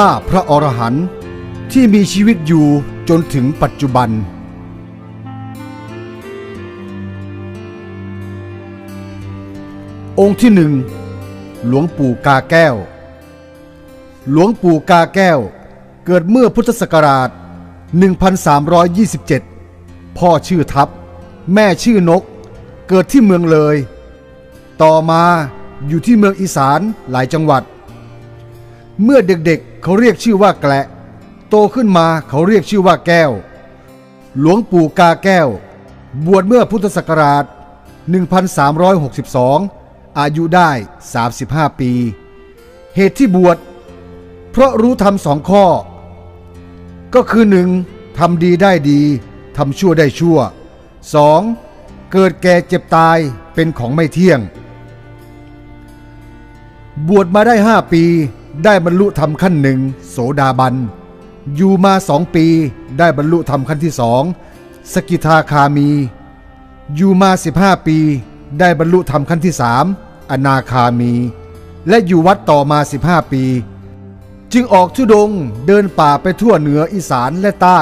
ห้าพระอรหันต์ที่มีชีวิตอยู่จนถึงปัจจุบัน องค์ที่หนึ่งหลวงปู่กาแก้ว หลวงปู่กาแก้ว เกิดเมื่อพุทธศักราช 1327 พ่อชื่อทัพแม่ชื่อนก เกิดที่เมืองเลย ต่อมาอยู่ที่เมืองอีสานหลายจังหวัด เมื่อเด็กๆ เขาเรียกชื่อว่าแกละโตขึ้นมาเขาเรียกชื่อว่าแก้ว หลวงปู่กาแก้ว บวชเมื่อพุทธศักราช 1362 อายุได้ 35 ปี เหตุที่บวช เพราะรู้ธรรมสองข้อ ก็คือหนึ่งทำดีได้ดีทำชั่วได้ชั่ว 2. เกิดแก่เจ็บตายเป็นของไม่เที่ยง บวชมาได้ห้าปี ได้บรรลุธรรมขั้นหนึ่งโสดาบัน อยู่มาสองปี ได้บรรลุธรรมขั้นที่สองสกิทาคามี อยู่มาสิบห้าปี ได้บรรลุธรรมขั้นที่สามอนาคามี และอยู่วัดต่อมาสิบห้าปี จึงออกทุดงเดินป่าไปทั่วเหนืออีสานและใต้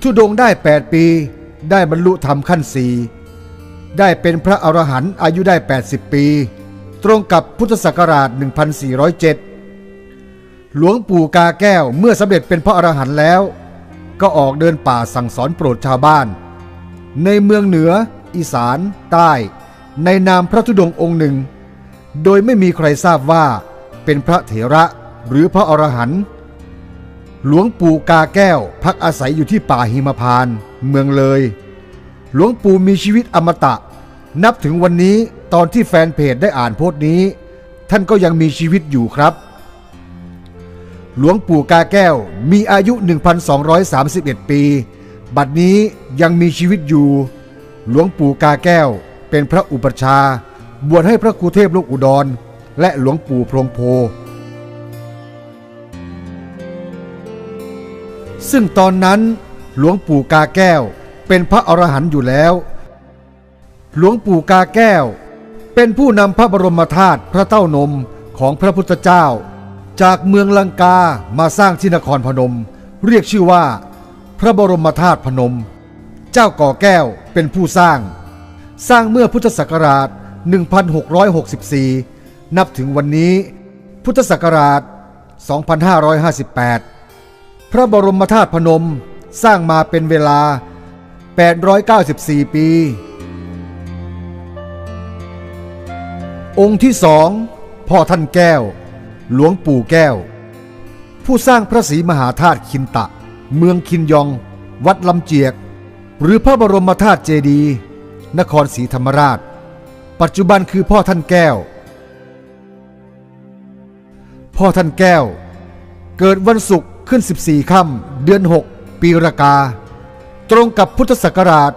ทุดงได้ 8 ปี ได้บรรลุธรรมขั้นสี่ได้เป็นพระอรหันต์อายุได้ 80 ปี ตรงกับพุทธศักราช 1407 หลวงปู่กาแก้วเมื่อสำเร็จเป็นพระอรหันต์แล้ว ก็ออกเดินป่าสั่งสอนโปรดชาวบ้าน ในเมืองเหนือ อีสาน ใต้ ในนามพระธุดงค์องค์หนึ่ง โดยไม่มีใครทราบว่าเป็นพระเถระหรือพระอรหันต์หลวงปู่กาแก้วพักอาศัยอยู่ที่ป่าหิมพานเมืองเลย หลวงปู่มีชีวิตอมตะ นับถึงวันนี้ตอนที่แฟนเพจได้อ่านโพสต์นี้ ท่านก็ยังมีชีวิตอยู่ครับ หลวงปู่กาแก้วมีอายุ 1,231 ปี บัดนี้ยังมีชีวิตอยู่ หลวงปู่กาแก้วเป็นพระอุปชา บวชให้พระครูเทพลูกอุดร และหลวงปู่พรหมโพ ซึ่งตอนนั้นหลวงปู่กาแก้วเป็นพระอรหันต์อยู่แล้ว หลวงปู่กาแก้ว เป็นผู้นำพระบรมธาตุพระเต้านมของพระพุทธเจ้า จากเมืองลังกามาสร้างที่นครพนม เรียกชื่อว่า พระบรมธาตุพนม เจ้าก่อแก้วเป็นผู้สร้าง สร้างเมื่อพุทธศักราช 1664 นับถึงวันนี้ พุทธศักราช 2558 พระบรมธาตุพนมสร้างมาเป็นเวลา 894 ปี องค์ที่สองพ่อท่านแก้ว หลวงปู่แก้ว ผู้สร้างพระศรีมหาธาตุคินตะ เมืองคินยอง วัดลำเจียก หรือพระบรมธาตุเจดี นครศรีธรรมราช ปัจจุบันคือพ่อท่านแก้ว พ่อท่านแก้ว เกิดวันศุกร์ขึ้น 14 ค่ำเดือน 6 ปีรากา ตรงกับพุทธศักราช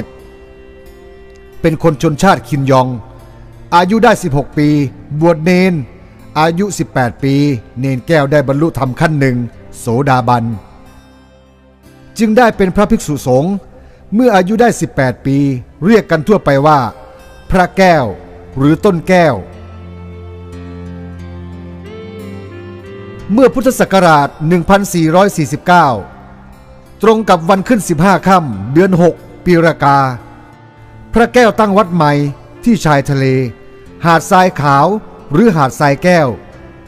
1431 เป็นคนชนชาติคินยอง อายุได้ 16 ปี บวชเนน อายุ 18 ปี เนนแก้วได้บรรลุธรรมขั้นหนึ่ง โสดาบัน จึงได้เป็นพระภิกษุสงฆ์เมื่ออายุได้ 18 ปี เรียกกันทั่วไปว่า พระแก้วหรือต้นแก้ว เมื่อพุทธศักราช 1449 ตรงกับวันขึ้น 15 ค่ำเดือน 6 ปีรากา พระแก้วตั้งวัดใหม่ที่ชายทะเล หาดทรายขาวหรือหาดทรายแก้ว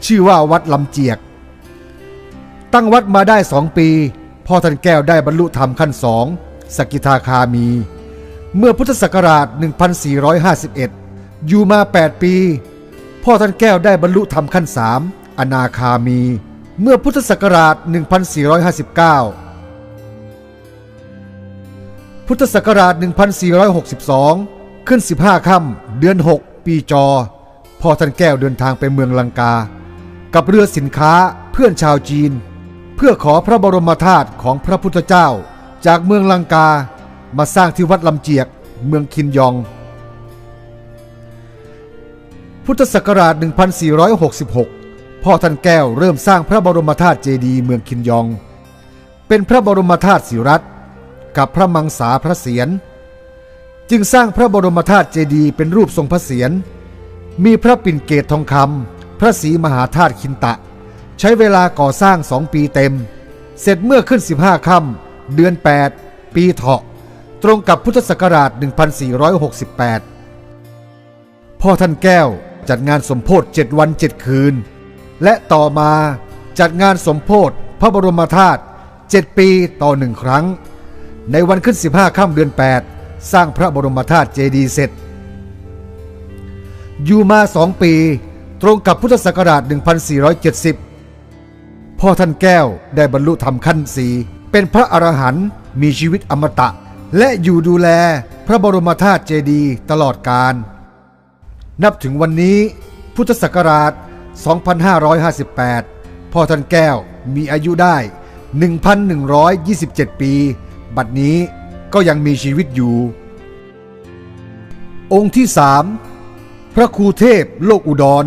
ชื่อว่าวัดลำเจียก ตั้งวัดมาได้สองปี พ่อท่านแก้วได้บรรลุธรรมขั้นสองสกิทาคามี เมื่อพุทธศักราช 1451 อยู่มา 8 ปี พ่อท่านแก้วได้บรรลุธรรมขั้นสามอนาคามี เมื่อพุทธศักราช 1459 พุทธศักราช 1462 ขึ้น 15 ค่ำเดือน 6 ปีจอ พ่อท่านแก้วเดินทางไปเมืองลังกา กับเรือสินค้าเพื่อนชาวจีน เพื่อขอพระบรมธาตุของพระพุทธเจ้า จากเมืองลังกามาสร้างที่วัดลำเจียกเมืองคินยอง พุทธศักราช 1466 พ่อท่านแก้วเริ่มสร้างพระบรมธาตุเจดีย์เมืองคินยอง เป็นพระบรมธาตุสิรัตกับพระมังสาพระเศียร จึงสร้างพระบรมธาตุเจดีย์เป็นรูปทรงพระเศียร มีพระปิ่นเกตทองคำพระศรีมหาธาตุคินตะ ใช้เวลาก่อสร้างสองปีเต็ม เสร็จเมื่อขึ้น 15ค่ำเดือน 8 ปีเถาะ ตรงกับพุทธศักราช 1468 พ่อท่านแก้วจัดงานสมโพธิ7วัน 7 คืน และต่อมาจัดงานสมโพธิพระบรมธาตุ7ปีต่อหนึ่งครั้ง ในวันขึ้น 15ค่ำเดือน 8 สร้างพระบรมธาตุเจดีย์เสร็จ อยู่มาสองปี ตรงกับพุทธศักราช 1470 พ่อท่านแก้วได้บรรลุธรรมขั้นสี เป็นพระอรหันต์มีชีวิตอมตะ และอยู่ดูแลพระบรมธาตุเจดีย์ตลอดกาลนับถึงวันนี้พุทธศักราช 2558 พ่อท่านแก้วมีอายุได้ 1,127 ปี บัดนี้ ก็ยังมีชีวิตอยู่ องค์ที่สามพระครูเทพโลกอุดร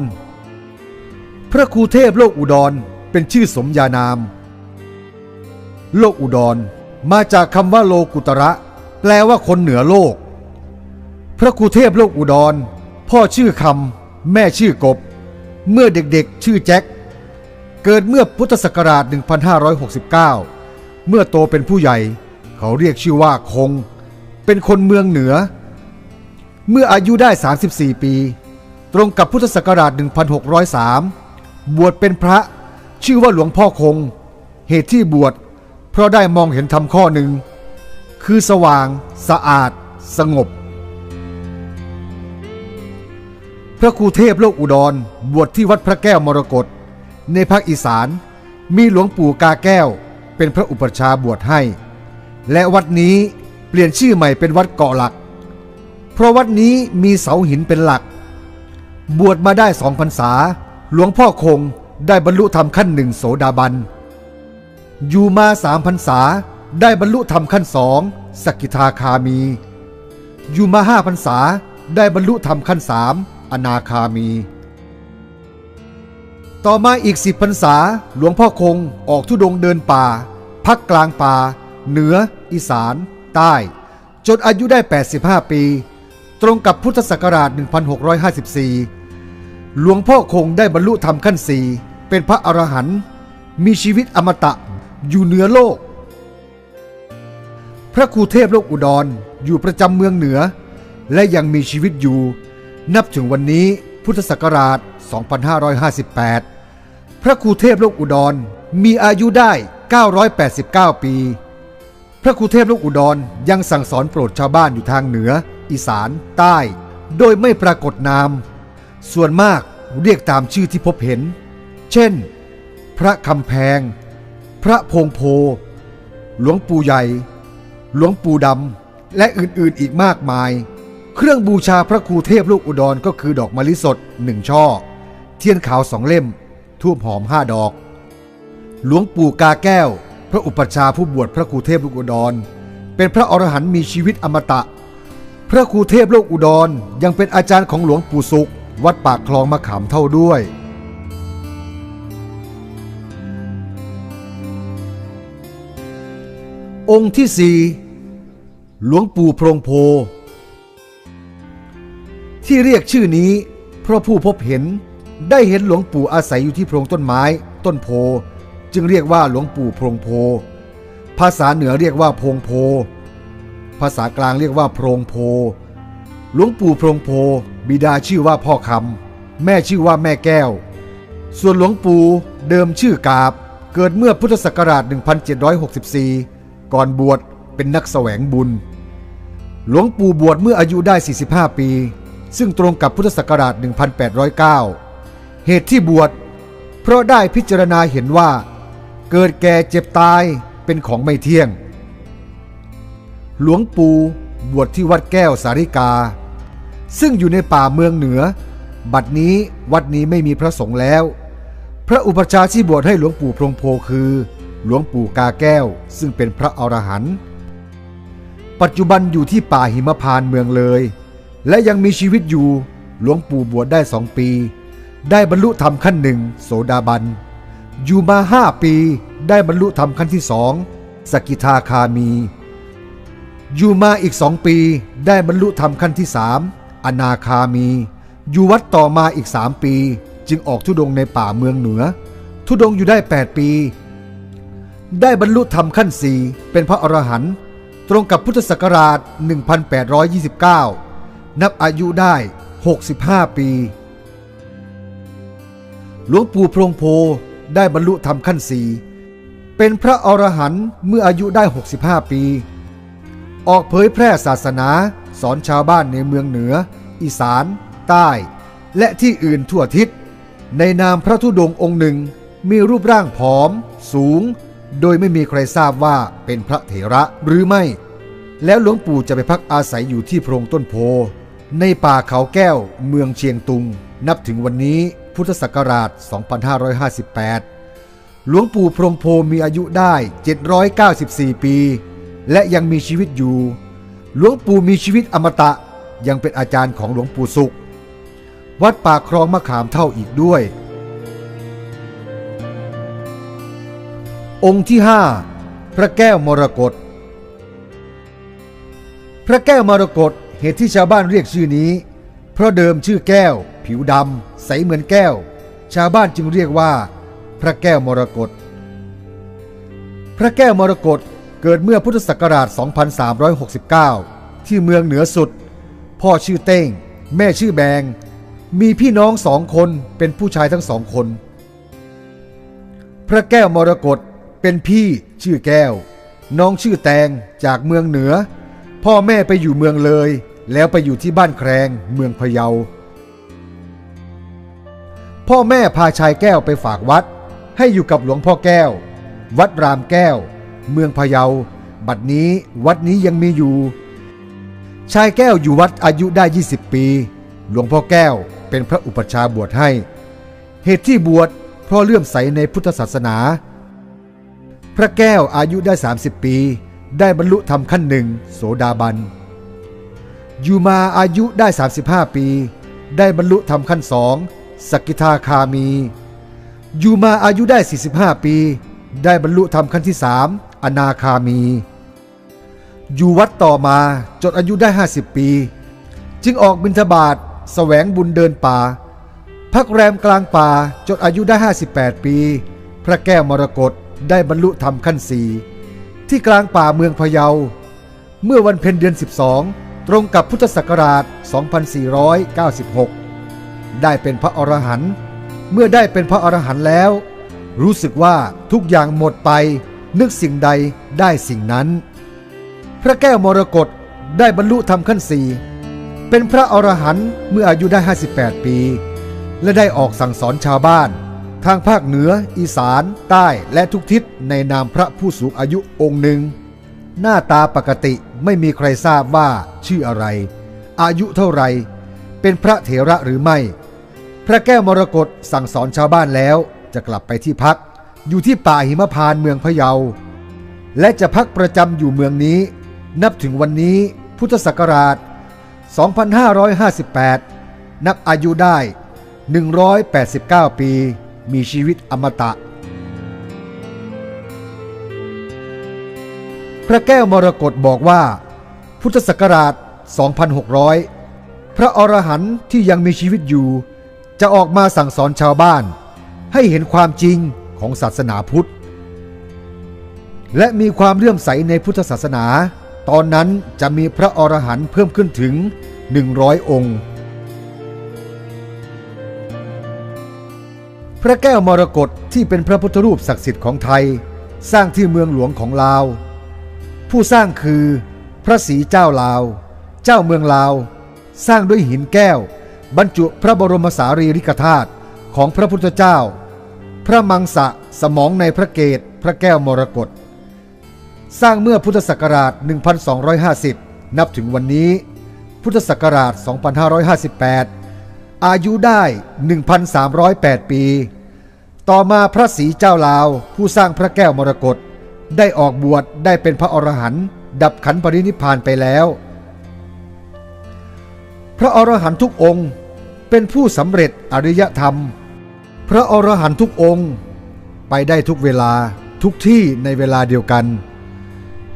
พระครูเทพโลกอุดรเป็นชื่อสมญานาม โลกอุดรมาจากคำว่าโลกุตระ แปลว่าคนเหนือโลก พระครูเทพโลกอุดร พ่อชื่อคำแม่ชื่อกบ เมื่อเด็กๆ ชื่อแจ็คเกิดเมื่อพุทธศักราช1569 เมื่อโตเป็นผู้ใหญ่ เขาเรียกชื่อว่าคง เป็นคนเมืองเหนือ เมื่ออายุได้ 34 ปี ตรงกับพุทธศักราช 1603 บวชเป็นพระชื่อว่าหลวงพ่อคง เหตุที่บวชเพราะได้มองเห็นธรรมข้อหนึ่ง คือสว่างสะอาด สงบ พระครูเทพโลกอุดร บวชที่วัดพระแก้วมรกตในภาคอีสานมีหลวงปู่กาแก้วเป็นพระอุปชาบวชให้ และวัดนี้เปลี่ยนชื่อใหม่เป็นวัดเกาะหลัก เพราะวัดนี้มีเสาหินเป็นหลัก บวชมาได้สองพรรษา หลวงพ่อคงได้บรรลุธรรมขั้นหนึ่งโสดาบัน อยู่มาสามพรรษาได้บรรลุธรรมขั้นสองสกกิทาคามี อยู่มาห้าพรรษาได้บรรลุธรรมขั้นสามอนาคามี ต่อมาอีกสิบพรรษาหลวงพ่อคงออกทุดงค์เดินป่า พักกลางป่า เหนือ อีสาน ใต้ จนอายุได้ 85 ปี ตรงกับพุทธศักราช 1654 หลวงพ่อคงได้บรรลุธรรมขั้นสี่เป็นพระอรหันต์มีชีวิตอมตะอยู่เหนือโลก พระครูเทพโลกอุดรอยู่ประจำเมืองเหนือ และยังมีชีวิตอยู่ นับถึงวันนี้พุทธศักราช 2558 พระครูเทพโลกอุดรมีอายุได้ 989 ปี พระครูเทพโลกอุดรยังสั่งสอนโปรดชาวบ้านอยู่ทางเหนือ อีสาน ใต้ โดยไม่ปรากฏนาม ส่วนมากเรียกตามชื่อที่พบเห็น เช่น พระคำแพง พระพงโพ หลวงปู่ใหญ่ หลวงปู่ดำ และอื่นๆอีกมากมาย เครื่องบูชาพระครูเทพลูกอุดรก็คือดอกมะลิสดหนึ่งช่อ เทียนขาวสองเล่ม ทูบหอมห้าดอก หลวงปู่กาแก้ว พระอุปชาผู้บวชพระครูเทพลูกอุดร เป็นพระอรหันต์มีชีวิตอมตะ พระครูเทพโลกอุดรยังเป็นอาจารย์ของหลวงปู่สุข วัดปากคลองมะขามเท่าด้วย องค์ที่สี่หลวงปู่โพรงโพ ที่เรียกชื่อนี้ เพราะผู้พบเห็นได้เห็นหลวงปู่อาศัยอยู่ที่โพรงต้นไม้ ต้นโพ จึงเรียกว่าหลวงปู่พงโพ ภาษาเหนือเรียกว่าพงโพ ภาษากลางเรียกว่าพรงโพ หลวงปู่พรงโพ บิดาชื่อว่าพ่อคำแม่ชื่อว่าแม่แก้ว ส่วนหลวงปู่เดิมชื่อกาบ เกิดเมื่อพุทธศักราช 1764 ก่อนบวชเป็นนักแสวงบุญ หลวงปู่บวชเมื่ออายุได้ 45 ปี ซึ่งตรงกับพุทธศักราช 1809 เหตุที่บวชเพราะได้พิจารณาเห็นว่า เกิดแก่เจ็บตายเป็นของไม่เที่ยง หลวงปู่บวชที่วัดแก้วสาริกา ซึ่งอยู่ในป่าเมืองเหนือ บัดนี้วัดนี้ไม่มีพระสงฆ์แล้ว พระอุปชาที่บวชให้หลวงปู่พรมโพคือ หลวงปู่กาแก้วซึ่งเป็นพระอรหันต์ปัจจุบันอยู่ที่ป่าหิมพานเมืองเลย และยังมีชีวิตอยู่หลวงปู่บวชได้สองปี ได้บรรลุธรรมขั้นหนึ่งโสดาบัน อยู่มาห้าปีได้บรรลุธรรมขั้นที่สองสกิทาคามี อยู่มาอีกสองปีได้บรรลุธรรมขั้นที่สามอนาคามี อยู่วัดต่อมาอีกสามปี จึงออกทุดงในป่าเมืองเหนือ ทุดงอยู่ได้ 8 ปี ได้บรรลุธรรมขั้นสี่เป็นพระอรหันต์ตรงกับพุทธศักราช 1829 นับอายุได้ 65 ปี หลวงปู่พรหมโพ ได้บรรลุธรรมขั้นสี่เป็นพระอรหันต์เมื่ออายุได้ 65 ปี ออกเผยแพร่ศาสนา สอนชาวบ้านในเมืองเหนือ อีสาน ใต้ และที่อื่นทั่วทิศ ในนามพระธุดงค์องค์หนึ่งมีรูปร่างผอม สูง โดยไม่มีใครทราบว่าเป็นพระเถระหรือไม่ แล้วหลวงปู่จะไปพักอาศัยอยู่ที่โพรงต้นโพ ในป่าเขาแก้วเมืองเชียงตุง นับถึงวันนี้ พุทธศักราช 2558 หลวงปู่พรมโพมีอายุได้ 794 ปี และยังมีชีวิตอยู่ หลวงปู่มีชีวิตอมตะยังเป็นอาจารย์ของหลวงปู่สุข วัดป่าครองมะขามเท่าอีกด้วย องค์ที่ห้าพระแก้วมรกตพระแก้วมรกตเหตุที่ชาวบ้านเรียกชื่อนี้ เพราะเดิมชื่อแก้ว ผิวดำ ใสเหมือนแก้ว ชาวบ้านจึงเรียกว่า พระแก้วมรกตพระแก้วมรกตเกิดเมื่อพุทธศักราช 2369 ที่เมืองเหนือสุด พ่อชื่อเต้ง แม่ชื่อแบง มีพี่น้องสองคนเป็นผู้ชายทั้งสองคน พระแก้วมรกตเป็นพี่ชื่อแก้ว น้องชื่อแตงจากเมืองเหนือ พ่อแม่ไปอยู่เมืองเลย แล้วไปอยู่ที่บ้านแครงเมืองพะเยา พ่อแม่พาชายแก้วไปฝากวัด ให้อยู่กับหลวงพ่อแก้ว วัดรามแก้ว เมืองพะเยา บัดนี้วัดนี้ยังมีอยู่ ชายแก้วอยู่วัดอายุได้ 20 ปี หลวงพ่อแก้วเป็นพระอุปชาบวชให้ เหตุที่บวชเพราะเลื่อมใสในพุทธศาสนา พระแก้วอายุได้ 30 ปี ได้บรรลุธรรมขั้นหนึ่งโสดาบัน อยู่มาอายุได้ 35 ปี ได้บรรลุธรรมขั้นสอง สกิทาคามี อยู่มาอายุได้ 45 ปี ได้บรรลุธรรมขั้นที่สามอนาคามี อยู่วัดต่อมาจนอายุได้ 50 ปี จึงออกบิณฑบาตแสวงบุญเดินป่า พักแรมกลางป่าจนอายุได้ 58 ปี พระแก้วมรกตได้บรรลุธรรมขั้นสี่ที่กลางป่าเมืองพะเยา เมื่อวันเพ็ญเดือน 12 ตรงกับพุทธศักราช 2496 ได้เป็นพระอรหันต์เมื่อได้เป็นพระอรหันต์แล้ว รู้สึกว่าทุกอย่างหมดไป นึกสิ่งใดได้สิ่งนั้น พระแก้วมรกตได้บรรลุธรรมขั้นสี่เป็นพระอรหันต์เมื่ออายุได้ 58 ปี และได้ออกสั่งสอนชาวบ้าน ทางภาคเหนือ อีสาน ใต้และทุกทิศในนามพระผู้สูงอายุองค์หนึ่ง หน้าตาปกติไม่มีใครทราบว่าชื่ออะไร อายุเท่าไร เป็นพระเถระหรือไม่ พระแก้วมรกตสั่งสอนชาวบ้านแล้วจะกลับไปที่พัก อยู่ที่ป่าหิมพานเมืองพะเยา และจะพักประจำอยู่เมืองนี้ นับถึงวันนี้พุทธศักราช 2558 นับอายุได้ 189 ปี มีชีวิตอมตะ พระแก้วมรกตบอกว่า พุทธศักราช 2600 พระอรหันต์ที่ยังมีชีวิตอยู่ จะออกมาสั่งสอนชาวบ้าน ให้เห็นความจริงของศาสนาพุทธ และมีความเลื่อมใสในพุทธศาสนา ตอนนั้นจะมีพระอรหันต์เพิ่มขึ้นถึง 100 องค์ พระแก้วมรกตที่เป็นพระพุทธรูปศักดิ์สิทธิ์ของไทย สร้างที่เมืองหลวงของลาว ผู้สร้างคือพระศรีเจ้าลาว เจ้าเมืองลาว สร้างด้วยหินแก้ว บรรจุพระบรมสารีริกธาตุของพระพุทธเจ้า พระมังสะสมองในพระเกศพระแก้วมรกตสร้างเมื่อพุทธศักราช 1250 นับถึงวันนี้ พุทธศักราช 2558 อายุได้ 1,308 ปี ต่อมาพระศรีเจ้าลาวผู้สร้างพระแก้วมรกตได้ออกบวชได้เป็นพระอรหันต์ดับขันปรินิพพานไปแล้ว พระอรหันต์ทุกองค์ เป็นผู้สำเร็จอริยธรรม พระอรหันตุกองค์ ไปได้ทุกเวลาทุกที่ในเวลาเดียวกัน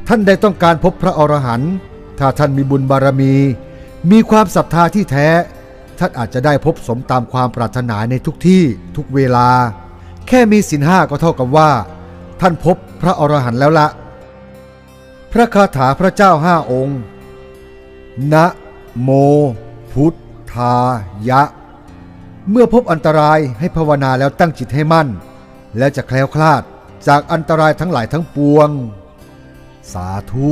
ท่านได้ต้องการพบพระอรหันต์ถ้าท่านมีบุญบารมี มีความศรัทธาที่แท้ ท่านอาจจะได้พบสมตามความปรารถนาในทุกที่ทุกเวลา แค่มีสินห้าก็เท่ากับว่า ท่านพบพระอรหันต์แล้วละพระคาถาพระเจ้าห้าองค์ นะโมพุทธ ทายะ เมื่อพบอันตรายให้ภาวนาแล้วตั้งจิตให้มั่น และจะแคล้วคลาดจากอันตรายทั้งหลายทั้งปวง สาธุ